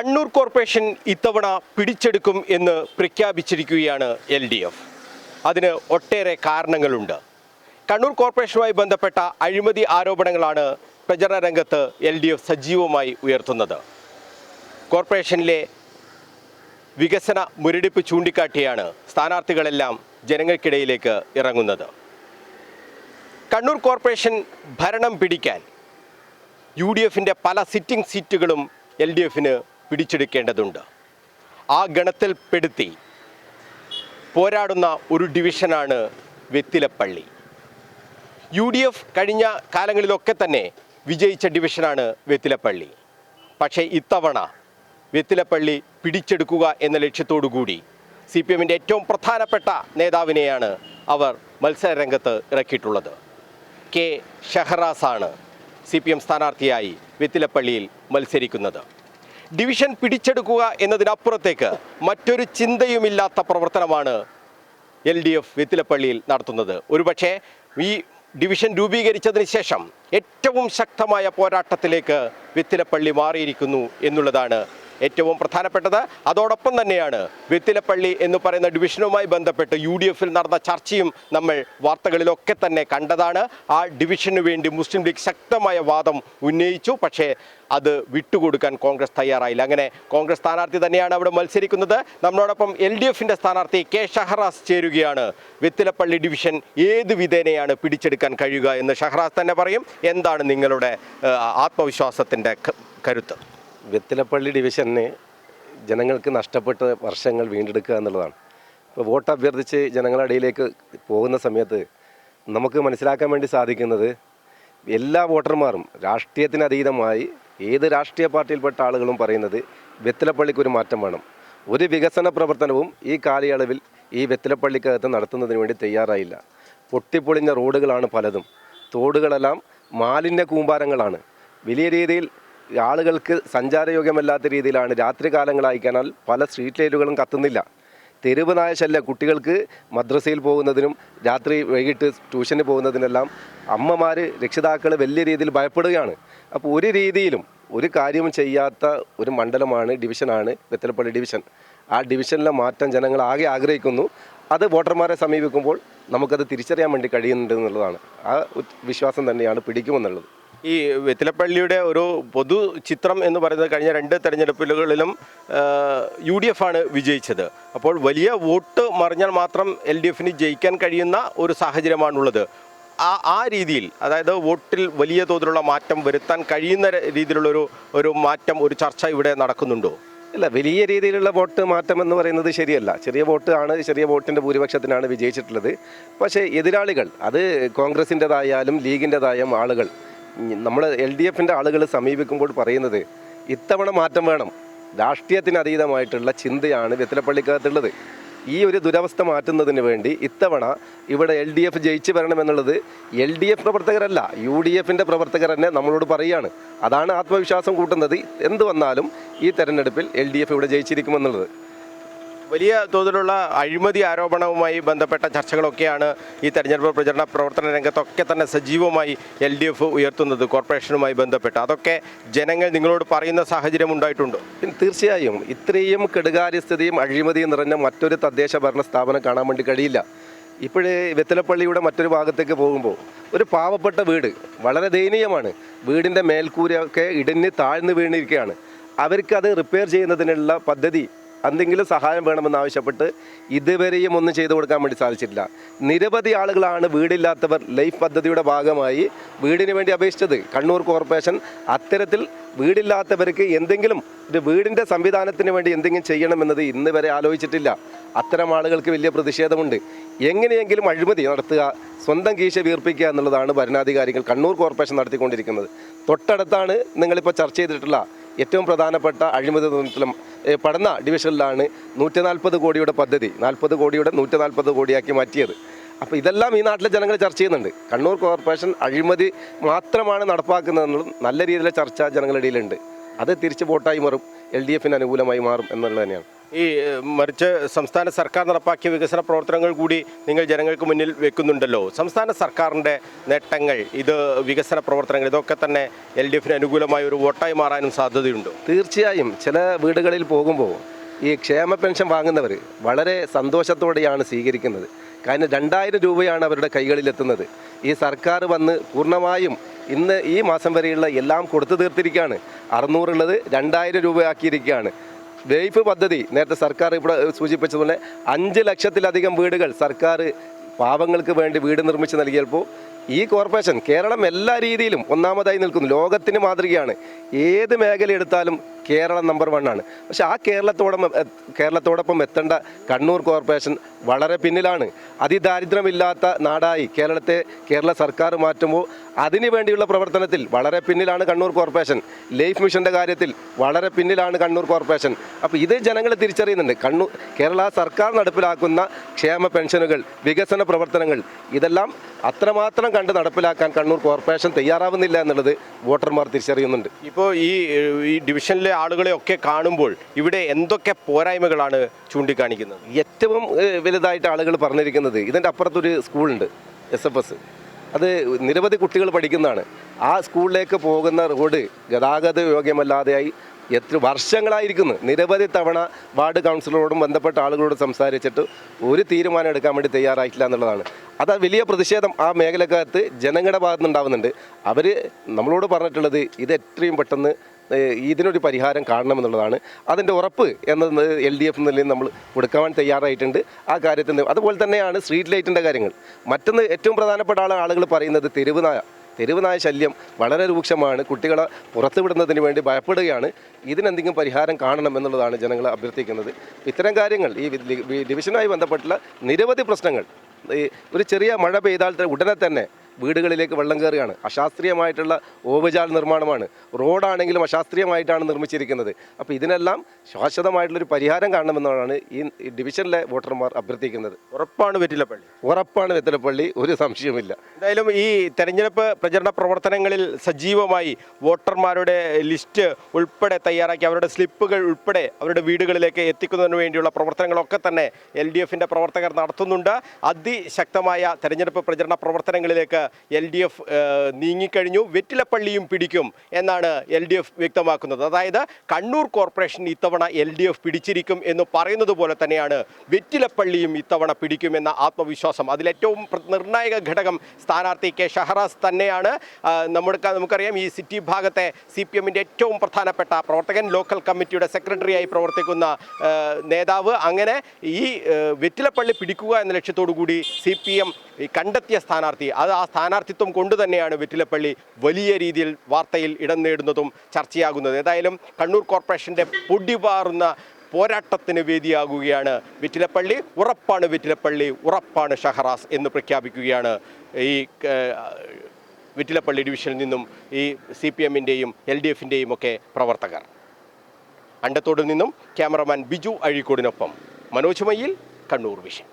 Kannur corporation ഇത്തവണ പിടിച്ചെടുക്കും എന്ന് പ്രഖ്യാപിച്ചിരിക്കുകയാണ് എൽ ഡി എഫ്. അതിന് ഒട്ടേറെ കാരണങ്ങളുണ്ട്. കണ്ണൂർ കോർപ്പറേഷനുമായി ബന്ധപ്പെട്ട അഴിമതി ആരോപണങ്ങളാണ് പ്രചരണ രംഗത്ത് എൽ ഡി എഫ് സജീവമായി ഉയർത്തുന്നത്. കോർപ്പറേഷനിലെ വികസന മുരടിപ്പ് ചൂണ്ടിക്കാട്ടിയാണ് സ്ഥാനാർത്ഥികളെല്ലാം ജനങ്ങൾക്കിടയിലേക്ക് ഇറങ്ങുന്നത്. കണ്ണൂർ കോർപ്പറേഷൻ ഭരണം പിടിക്കാൻ യു ഡി എഫിന്റെ പല സിറ്റിംഗ് സീറ്റുകളും എൽ ഡി എഫിന് പിടിച്ചെടുക്കേണ്ടതുണ്ട്. ആ ഗണത്തിൽപ്പെടുത്തി പോരാടുന്ന ഒരു ഡിവിഷനാണ് വെത്തിലപ്പള്ളി യു ഡി എഫ് കഴിഞ്ഞ കാലങ്ങളിലൊക്കെ തന്നെ വിജയിച്ച ഡിവിഷനാണ് വെത്തിലപ്പള്ളി പക്ഷേ ഇത്തവണ വെത്തിലപ്പള്ളി പിടിച്ചെടുക്കുക എന്ന ലക്ഷ്യത്തോടു കൂടി സി പി എമ്മിന്റെ ഏറ്റവും പ്രധാനപ്പെട്ട നേതാവിനെയാണ് അവർ മത്സരരംഗത്ത് ഇറക്കിയിട്ടുള്ളത്. കെ ഷഹറാസാണ് സി പി എം സ്ഥാനാർത്ഥിയായി വെത്തിലപ്പള്ളിയിൽ മത്സരിക്കുന്നത്. ഡിവിഷൻ പിടിച്ചെടുക്കുക എന്നതിനപ്പുറത്തേക്ക് മറ്റൊരു ചിന്തയുമില്ലാത്ത പ്രവർത്തനമാണ് എൽ ഡി എഫ് വെത്തിലപ്പള്ളിയിൽ നടത്തുന്നത്. ഒരുപക്ഷെ ഈ ഡിവിഷൻ രൂപീകരിച്ചതിന് ശേഷം ഏറ്റവും ശക്തമായ പോരാട്ടത്തിലേക്ക് വെത്തിലപ്പള്ളി മാറിയിരിക്കുന്നു എന്നുള്ളതാണ് ഏറ്റവും പ്രധാനപ്പെട്ടത്. അതോടൊപ്പം തന്നെയാണ് വെത്തിലപ്പള്ളി എന്ന് പറയുന്ന ഡിവിഷനുമായി ബന്ധപ്പെട്ട് യു ഡി എഫിൽ നടന്ന ചർച്ചയും നമ്മൾ വാർത്തകളിലൊക്കെ തന്നെ കണ്ടതാണ്. ആ ഡിവിഷനു വേണ്ടി മുസ്ലിം ലീഗ് ശക്തമായ വാദം ഉന്നയിച്ചു. പക്ഷേ അത് വിട്ടുകൊടുക്കാൻ കോൺഗ്രസ് തയ്യാറായില്ല. അങ്ങനെ കോൺഗ്രസ് സ്ഥാനാർത്ഥി തന്നെയാണ് അവിടെ മത്സരിക്കുന്നത്. നമ്മളോടൊപ്പം എൽ ഡി എഫിന്റെ സ്ഥാനാർത്ഥി കെ ഷഹറാസ് ചേരുകയാണ്. വെത്തിലപ്പള്ളി ഡിവിഷൻ ഏത് വിധേനയാണ് പിടിച്ചെടുക്കാൻ കഴിയുക എന്ന് ഷഹറാസ് തന്നെ പറയും. എന്താണ് നിങ്ങളുടെ ആത്മവിശ്വാസത്തിന്റെ കരുത്ത്? വെത്തിലപ്പള്ളി ഡിവിഷനെ ജനങ്ങൾക്ക് നഷ്ടപ്പെട്ട വർഷങ്ങൾ വീണ്ടെടുക്കുക എന്നുള്ളതാണ്. ഇപ്പോൾ വോട്ട് അഭ്യർത്ഥിച്ച് ജനങ്ങളുടെ ഇടയിലേക്ക് പോകുന്ന സമയത്ത് നമുക്ക് മനസ്സിലാക്കാൻ വേണ്ടി സാധിക്കുന്നത് എല്ലാ വോട്ടർമാരും രാഷ്ട്രീയത്തിനതീതമായി ഏത് രാഷ്ട്രീയ പാർട്ടിയിൽപ്പെട്ട ആളുകളും പറയുന്നത് വെത്തിലപ്പള്ളിക്ക് ഒരു മാറ്റം വേണം. ഒരു വികസന പ്രവർത്തനവും ഈ കാലയളവിൽ ഈ വെത്തിലപ്പള്ളിക്കകത്ത് നടത്തുന്നതിന് വേണ്ടി തയ്യാറായില്ല. പൊട്ടിപ്പൊളിഞ്ഞ റോഡുകളാണ് പലതും. തോടുകളെല്ലാം മാലിന്യ കൂമ്പാരങ്ങളാണ്. വലിയ രീതിയിൽ ആളുകൾക്ക് സഞ്ചാരയോഗ്യമല്ലാത്ത രീതിയിലാണ് രാത്രി കാലങ്ങളായിക്കാനാൽ പല സ്ട്രീറ്റ് ലൈറ്റുകളും കത്തുന്നില്ല. തെരുവ് നായ ശല്യം കുട്ടികൾക്ക് മദ്രസയിൽ പോകുന്നതിനും രാത്രി വൈകിട്ട് ട്യൂഷന് പോകുന്നതിനെല്ലാം അമ്മമാർ രക്ഷിതാക്കൾ വലിയ രീതിയിൽ ഭയപ്പെടുകയാണ്. അപ്പോൾ ഒരു രീതിയിലും ഒരു കാര്യവും ചെയ്യാത്ത ഒരു മണ്ഡലമാണ് ഡിവിഷനാണ് വെത്തലപ്പള്ളി ഡിവിഷൻ. ആ ഡിവിഷനിലെ മാറ്റം ജനങ്ങൾ ആകെ ആഗ്രഹിക്കുന്നു. അത് വോട്ടർമാരെ സമീപിക്കുമ്പോൾ നമുക്കത് തിരിച്ചറിയാൻ വേണ്ടി കഴിയുന്നുണ്ട് എന്നുള്ളതാണ്. ആ വിശ്വാസം തന്നെയാണ് പിടിക്കുമെന്നുള്ളത്. ഈ വെത്തിലപ്പള്ളിയുടെ ഒരു പൊതു ചിത്രം എന്ന് പറയുന്നത് കഴിഞ്ഞ രണ്ട് തെരഞ്ഞെടുപ്പുകളിലും യു ഡി എഫ് ആണ് വിജയിച്ചത്. അപ്പോൾ വലിയ വോട്ട് മറിഞ്ഞാൽ മാത്രം എൽ ഡി എഫിന് ജയിക്കാൻ കഴിയുന്ന ഒരു സാഹചര്യമാണുള്ളത്. ആ ആ രീതിയിൽ അതായത് വോട്ടിൽ വലിയ തോതിലുള്ള മാറ്റം വരുത്താൻ കഴിയുന്ന രീതിയിലുള്ളൊരു ഒരു മാറ്റം ഒരു ചർച്ച ഇവിടെ നടക്കുന്നുണ്ടോ? ഇല്ല വലിയ രീതിയിലുള്ള വോട്ട് മാറ്റം എന്ന് പറയുന്നത് ശരിയല്ല. ചെറിയ വോട്ട് ആണ് ചെറിയ വോട്ടിന്റെ ഭൂരിപക്ഷത്തിനാണ് വിജയിച്ചിട്ടുള്ളത്. പക്ഷേ എതിരാളികൾ അത് കോൺഗ്രസിന്റെതായാലും ലീഗിന്റെതായാലും ആളുകൾ നമ്മൾ എൽ ഡി എഫിന്റെ ആളുകൾ സമീപിക്കുമ്പോൾ പറയുന്നത് ഇത്തവണ മാറ്റം വേണം. രാഷ്ട്രീയത്തിന് അതീതമായിട്ടുള്ള ചിന്തയാണ് വെത്തിലപ്പള്ളിക്കകത്തുള്ളത് ഈ ഒരു ദുരവസ്ഥ മാറ്റുന്നതിന് വേണ്ടി ഇത്തവണ ഇവിടെ എൽ ഡി എഫ് ജയിച്ചു വരണമെന്നുള്ളത് എൽ ഡി എഫ് പ്രവർത്തകരല്ല യു ഡി എഫിന്റെ പ്രവർത്തകർ തന്നെ നമ്മളോട് പറയുകയാണ്. അതാണ് ആത്മവിശ്വാസം കൂട്ടുന്നത്. എന്ത് വന്നാലും ഈ തെരഞ്ഞെടുപ്പിൽ എൽ ഡി എഫ് ഇവിടെ ജയിച്ചിരിക്കുമെന്നുള്ളത്. വലിയ തോതിലുള്ള അഴിമതി ആരോപണവുമായി ബന്ധപ്പെട്ട ചർച്ചകളൊക്കെയാണ് ഈ തെരഞ്ഞെടുപ്പ് പ്രചരണ പ്രവർത്തന രംഗത്തൊക്കെ തന്നെ സജീവമായി എൽ ഡി എഫ് ഉയർത്തുന്നത് കോർപ്പറേഷനുമായി ബന്ധപ്പെട്ട്. അതൊക്കെ ജനങ്ങൾ നിങ്ങളോട് പറയുന്ന സാഹചര്യം ഉണ്ടായിട്ടുണ്ട്? തീർച്ചയായും ഇത്രയും കെടുകാര്യസ്ഥതയും അഴിമതിയും നിറഞ്ഞ മറ്റൊരു തദ്ദേശ ഭരണ സ്ഥാപനം കാണാൻ വേണ്ടി കഴിയില്ല. ഇപ്പോഴേ വെത്തലപ്പള്ളിയുടെ മറ്റൊരു ഭാഗത്തേക്ക് പോകുമ്പോൾ ഒരു പാവപ്പെട്ട വീട് വളരെ ദയനീയമാണ്. വീടിന്റെ മേൽക്കൂരയൊക്കെ ഇടിഞ്ഞ് താഴ്ന്നു വീണിരിക്കുകയാണ്. അവർക്കത് റിപ്പയർ ചെയ്യുന്നതിനുള്ള പദ്ധതി എന്തെങ്കിലും സഹായം വേണമെന്ന് ആവശ്യപ്പെട്ട് ഇതുവരെയും ഒന്നും ചെയ്തു കൊടുക്കാൻ വേണ്ടി സാധിച്ചിട്ടില്ല. നിരവധി ആളുകളാണ് വീടില്ലാത്തവർ ലൈഫ് പദ്ധതിയുടെ ഭാഗമായി വീടിന് വേണ്ടി അപേക്ഷിച്ചത്. കണ്ണൂർ കോർപ്പറേഷൻ അത്തരത്തിൽ വീടില്ലാത്തവർക്ക് എന്തെങ്കിലും ഒരു വീടിന്റെ സംവിധാനത്തിന് വേണ്ടി എന്തെങ്കിലും ചെയ്യണമെന്നത് ഇന്ന് വരെ ആലോചിച്ചിട്ടില്ല. അത്തരം ആളുകൾക്ക് വലിയ പ്രതിഷേധമുണ്ട്. എങ്ങനെയെങ്കിലും അഴിമതി നടത്തുക സ്വന്തം കീശ വീർപ്പിക്കുക എന്നുള്ളതാണ് ഭരണാധികാരികൾ കണ്ണൂർ കോർപ്പറേഷൻ നടത്തിക്കൊണ്ടിരിക്കുന്നത്. തൊട്ടടുത്താണ് നിങ്ങളിപ്പോൾ ചർച്ച ചെയ്തിട്ടുള്ള ഏറ്റവും പ്രധാനപ്പെട്ട അഴിമതി നിയന്ത്രണം പഠന ഡിവിഷനിലാണ് നൂറ്റി നാൽപ്പത് കോടിയുടെ പദ്ധതി നാൽപ്പത് കോടിയുടെ നൂറ്റി നാൽപ്പത് കോടിയാക്കി മാറ്റിയത്. അപ്പോൾ ഇതെല്ലാം ഈ നാട്ടിലെ ജനങ്ങൾ ചർച്ച ചെയ്യുന്നുണ്ട്. കണ്ണൂർ കോർപ്പറേഷൻ അഴിമതി മാത്രമാണ് നടപ്പാക്കുന്നതെന്നുള്ളതും നല്ല രീതിയിലുള്ള ചർച്ച ജനങ്ങളുടെ ഇടയിലുണ്ട്. അത് തിരിച്ച് വോട്ടായി മാറും. എൽ ഡി എഫിന് അനുകൂലമായി മാറും എന്നുള്ളത് തന്നെയാണ്. ഈ മറിച്ച് സംസ്ഥാന സർക്കാർ നടപ്പാക്കിയ വികസന പ്രവർത്തനങ്ങൾ കൂടി നിങ്ങൾ ജനങ്ങൾക്ക് മുന്നിൽ വെക്കുന്നുണ്ടല്ലോ. സംസ്ഥാന സർക്കാരിന്റെ നേട്ടങ്ങൾ ഇത് വികസന പ്രവർത്തനങ്ങൾ ഇതൊക്കെ തന്നെ എൽ ഡി എഫിന് അനുകൂലമായ ഒരു വോട്ടായി മാറാനും സാധ്യതയുണ്ടോ. തീർച്ചയായും. ചില വീടുകളിൽ പോകുമ്പോൾ ഈ ക്ഷേമ പെൻഷൻ വാങ്ങുന്നവർ വളരെ സന്തോഷത്തോടെയാണ് സ്വീകരിക്കുന്നത്. കാരണം രണ്ടായിരം രൂപയാണ് അവരുടെ കൈകളിലെത്തുന്നത്. ഈ സർക്കാർ വന്ന് പൂർണമായും ഇന്ന് ഈ മാസം വരെയുള്ള എല്ലാം കൊടുത്തു തീർത്തിരിക്കുകയാണ്. അറുന്നൂറുള്ളത് രണ്ടായിരം രൂപയാക്കിയിരിക്കുകയാണ്. വേയ്പ് പദ്ധതി നേരത്തെ സർക്കാർ ഇവിടെ സൂചിപ്പിച്ചതുപോലെ അഞ്ച് ലക്ഷത്തിലധികം വീടുകൾ സർക്കാർ പാവങ്ങൾക്ക് വേണ്ടി വീട് നിർമ്മിച്ച് നൽകിയപ്പോൾ ഈ കോർപ്പറേഷൻ കേരളം എല്ലാ രീതിയിലും ഒന്നാമതായി നിൽക്കുന്നു. ലോകത്തിന് മാതൃകയാണ്. ഏത് മേഖല എടുത്താലും കേരളം നമ്പർ വൺ ആണ്. പക്ഷെ ആ കേരളത്തോടൊപ്പം കേരളത്തോടൊപ്പം എത്തേണ്ട കണ്ണൂർ കോർപ്പറേഷൻ വളരെ പിന്നിലാണ്. അതിദാരിദ്ര്യമില്ലാത്ത നാടായി കേരളത്തെ കേരള സർക്കാർ മാറ്റുമ്പോൾ അതിനു വേണ്ടിയുള്ള പ്രവർത്തനത്തിൽ വളരെ പിന്നിലാണ് കണ്ണൂർ കോർപ്പറേഷൻ. ലൈഫ് മിഷന്റെ കാര്യത്തിൽ വളരെ പിന്നിലാണ് കണ്ണൂർ കോർപ്പറേഷൻ. അപ്പോൾ ഇത് ജനങ്ങൾ തിരിച്ചറിയുന്നുണ്ട്. കണ്ണൂർ കേരള സർക്കാർ നടപ്പിലാക്കുന്ന ക്ഷേമ പെൻഷനുകൾ വികസന പ്രവർത്തനങ്ങൾ ഇതെല്ലാം അത്രമാത്രം കണ്ട് നടപ്പിലാക്കാൻ കണ്ണൂർ കോർപ്പറേഷൻ തയ്യാറാവുന്നില്ല എന്നുള്ളത് വോട്ടർമാർ തിരിച്ചറിയുന്നുണ്ട്. ഇപ്പോൾ ഈ ഈ ഡിവിഷനിലെ ആളുകളെ ഒക്കെ കാണുമ്പോൾ ഇവിടെ എന്തൊക്കെ പോരായ്മകളാണ് ചൂണ്ടിക്കാണിക്കുന്നത്? ഏറ്റവും വലുതായിട്ട് ആളുകൾ പറഞ്ഞിരിക്കുന്നത് ഇതിന്റെ അപ്പുറത്തൊരു സ്കൂളുണ്ട് എസ് എഫ് എസ്. അത് നിരവധി കുട്ടികൾ പഠിക്കുന്നതാണ്. ആ സ്കൂളിലേക്ക് പോകുന്ന റോഡ് ഗതാഗത യോഗ്യമല്ലാതെയായി എത്ര വർഷങ്ങളായിരിക്കുന്നു. നിരവധി തവണ വാർഡ് കൗൺസിലറോടും ബന്ധപ്പെട്ട ആളുകളോടും സംസാരിച്ചിട്ട് ഒരു തീരുമാനം എടുക്കാൻ വേണ്ടി തയ്യാറായിട്ടില്ല എന്നുള്ളതാണ്. അത് വലിയ പ്രതിഷേധം ആ മേഖലക്കകത്ത് ജനങ്ങളുടെ ഭാഗത്തുനിന്ന് ഉണ്ടാവുന്നുണ്ട് അവർ നമ്മളോട് പറഞ്ഞിട്ടുള്ളത് ഇത് എത്രയും പെട്ടെന്ന് ഇതിനൊരു പരിഹാരം കാണണമെന്നുള്ളതാണ്. അതിന്റെ ഉറപ്പ് എന്നത് എൽ ഡി എഫ് നിലയിൽ നമ്മൾ കൊടുക്കാൻ തയ്യാറായിട്ടുണ്ട്. ആ കാര്യത്തിൽ അതുപോലെ തന്നെയാണ് സ്ട്രീറ്റ് ലൈറ്റിന്റെ കാര്യങ്ങൾ. മറ്റൊന്ന് ഏറ്റവും പ്രധാനപ്പെട്ട ആൾ ആളുകൾ പറയുന്നത് തെരുവ് നായ. തെരുവ് നായ ശല്യം വളരെ രൂക്ഷമാണ്. കുട്ടികളെ പുറത്തുവിടുന്നതിന് വേണ്ടി ഭയപ്പെടുകയാണ്. ഇതിനെന്തെങ്കിലും പരിഹാരം കാണണം എന്നുള്ളതാണ് ജനങ്ങൾ അഭ്യർത്ഥിക്കുന്നത്. ഇത്തരം കാര്യങ്ങൾ ഈ ഡിവിഷനുമായി ബന്ധപ്പെട്ടുള്ള നിരവധി പ്രശ്നങ്ങൾ. ഒരു ചെറിയ മഴ പെയ്താൽ ഉടനെ തന്നെ വീടുകളിലേക്ക് വെള്ളം കയറുകയാണ്. അശാസ്ത്രീയമായിട്ടുള്ള ഓവുചാൽ നിർമ്മാണമാണ്. റോഡാണെങ്കിലും അശാസ്ത്രീയമായിട്ടാണ് നിർമ്മിച്ചിരിക്കുന്നത്. അപ്പോൾ ഇതിനെല്ലാം ശാശ്വതമായിട്ടുള്ളൊരു പരിഹാരം കാണണമെന്നാണ് ഈ ഡിവിഷനിലെ വോട്ടർമാർ അഭ്യർത്ഥിക്കുന്നത്. ഉറപ്പാണ് വെറ്റിലപ്പള്ളി. ഉറപ്പാണ് വെറ്റിലപ്പള്ളി. ഒരു സംശയവുമില്ല. എന്തായാലും ഈ തെരഞ്ഞെടുപ്പ് പ്രചരണ പ്രവർത്തനങ്ങളിൽ സജീവമായി വോട്ടർമാരുടെ ലിസ്റ്റ് ഉൾപ്പെടെ തയ്യാറാക്കി അവരുടെ സ്ലിപ്പുകൾ ഉൾപ്പെടെ അവരുടെ വീടുകളിലേക്ക് എത്തിക്കുന്നതിന് വേണ്ടിയുള്ള പ്രവർത്തനങ്ങളൊക്കെ തന്നെ എൽ ഡി എഫിന്റെ പ്രവർത്തകർ നടത്തുന്നുണ്ട്. അതിശക്തമായ തെരഞ്ഞെടുപ്പ് പ്രചരണ പ്രവർത്തനങ്ങളിലേക്ക് എൽ ഡി എഫ് നീങ്ങിക്കഴിഞ്ഞു. വെറ്റിലപ്പള്ളിയും പിടിക്കും എന്നാണ് എൽ ഡി എഫ് വ്യക്തമാക്കുന്നത്. അതായത് കണ്ണൂർ കോർപ്പറേഷൻ ഇത്തവണ എൽ ഡി എഫ് പിടിച്ചിരിക്കും എന്ന് പറയുന്നത് പോലെ തന്നെയാണ് വെറ്റിലപ്പള്ളിയും ഇത്തവണ പിടിക്കുമെന്ന ആത്മവിശ്വാസം. അതിലേറ്റവും നിർണായക ഘടകം സ്ഥാനാർത്ഥി കെ ഷഹറാസ് തന്നെയാണ്. നമ്മുടെ നമുക്കറിയാം ഈ സിറ്റി ഭാഗത്തെ സി പി എമ്മിന്റെ ഏറ്റവും പ്രധാനപ്പെട്ട പ്രവർത്തകൻ ലോക്കൽ കമ്മിറ്റിയുടെ സെക്രട്ടറിയായി പ്രവർത്തിക്കുന്ന നേതാവ്. അങ്ങനെ ഈ വെറ്റിലപ്പള്ളി പിടിക്കുക എന്ന ലക്ഷ്യത്തോടു കൂടി സി പി എം കണ്ടെത്തിയ സ്ഥാനാർത്ഥി. അത് ആ സ്ഥാനാർത്ഥിത്വം കൊണ്ട് തന്നെയാണ് വെറ്റിലപ്പള്ളി വലിയ രീതിയിൽ വാർത്തയിൽ ഇടം നേടുന്നതും ചർച്ചയാകുന്നത്. ഏതായാലും കണ്ണൂർ കോർപ്പറേഷന്റെ പൊടിപാറുന്ന പോരാട്ടത്തിന് വേദിയാകുകയാണ് വെറ്റിലപ്പള്ളി. ഉറപ്പാണ് വെറ്റിലപ്പള്ളി ഉറപ്പാണ് ഷഹറാസ് എന്ന് പ്രഖ്യാപിക്കുകയാണ് ഈ വിറ്റിലപ്പള്ളി ഡിവിഷനിൽ നിന്നും ഈ സി പി എമ്മിന്റെയും എൽ ഡി എഫിന്റെയും ഒക്കെ പ്രവർത്തകർ. അണ്ടത്തോട് നിന്നും ക്യാമറമാൻ ബിജു അഴീക്കോടിനൊപ്പം മനോജ് മയ്യിൽ കണ്ണൂർ വിഷൻ.